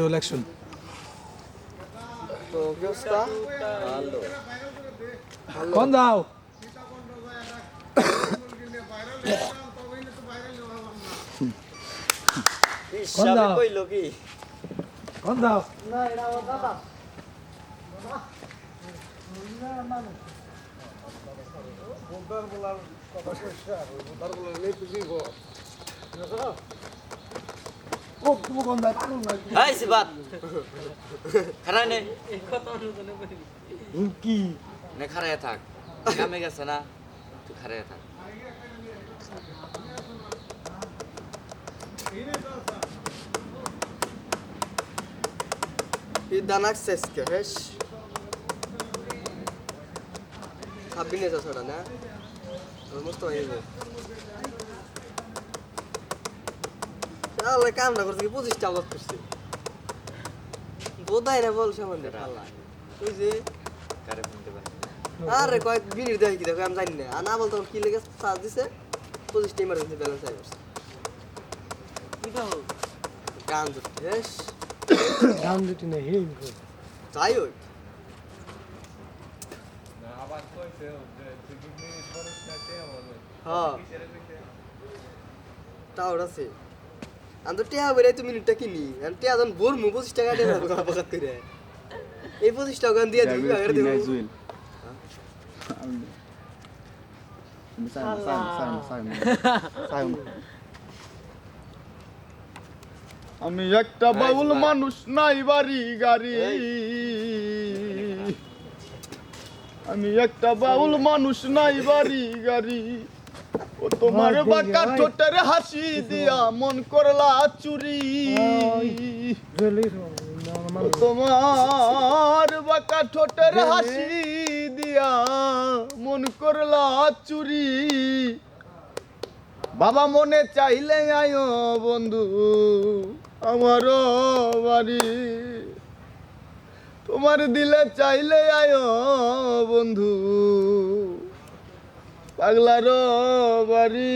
Roll action. তো কি অবস্থা? কোন দাও। কোন দাও। কইলো কি? কোন দাও। ও তুমি কোন দাও কোন দাও হাই সিবাত খারাই নে কি নে খারাই থাক কামে গেছে না তুই খারাই থাক ses. Kabine ne? Da iyi. আল্লাহ কাম না করছে কি পঁচিশটা করছে। বোধাই না বল সামান্য। আল্লাহ ওই যে কারে শুনতে পারি আরে কয়েক মিনিট দেখি কি দেখো আমি জানি না। আর না বলতো কি লেগে চার্জ দিছে পঁচিশটা ইমার্জেন্সি ব্যালেন্স আই করছে গান বেশ দাম দিতে নেই হিম তাই ওই। হ্যাঁ। টাওয়ার আছে। আমি তো টিয়া বেড়াই তুমি মিনিটটা কিনি। আমি টিয়া যখন বোর মু পঁচিশ টাকা দিয়ে দেবো বাগাত করে। এই পঁচিশ টাকা দিয়ে দিবি। আগে দেবো আমি একটা বাউল মানুষ নাই বাড়ি গাড়ি। আমি একটা বাউল মানুষ নাই বাড়ি গাড়ি। ও তোমার বাঁকা ঠোঁটের হাসি দিয়া মন করলা চুরি। ও তোমার বাঁকা ঠোঁটের হাসি দিয়া মন করলা চুরি। বাবা মনে চাইলে আয়ো বন্ধু আমারও বাড়ি। তোমার দিলে চাইলে আয়ো বন্ধু। পাগলারও বাড়ি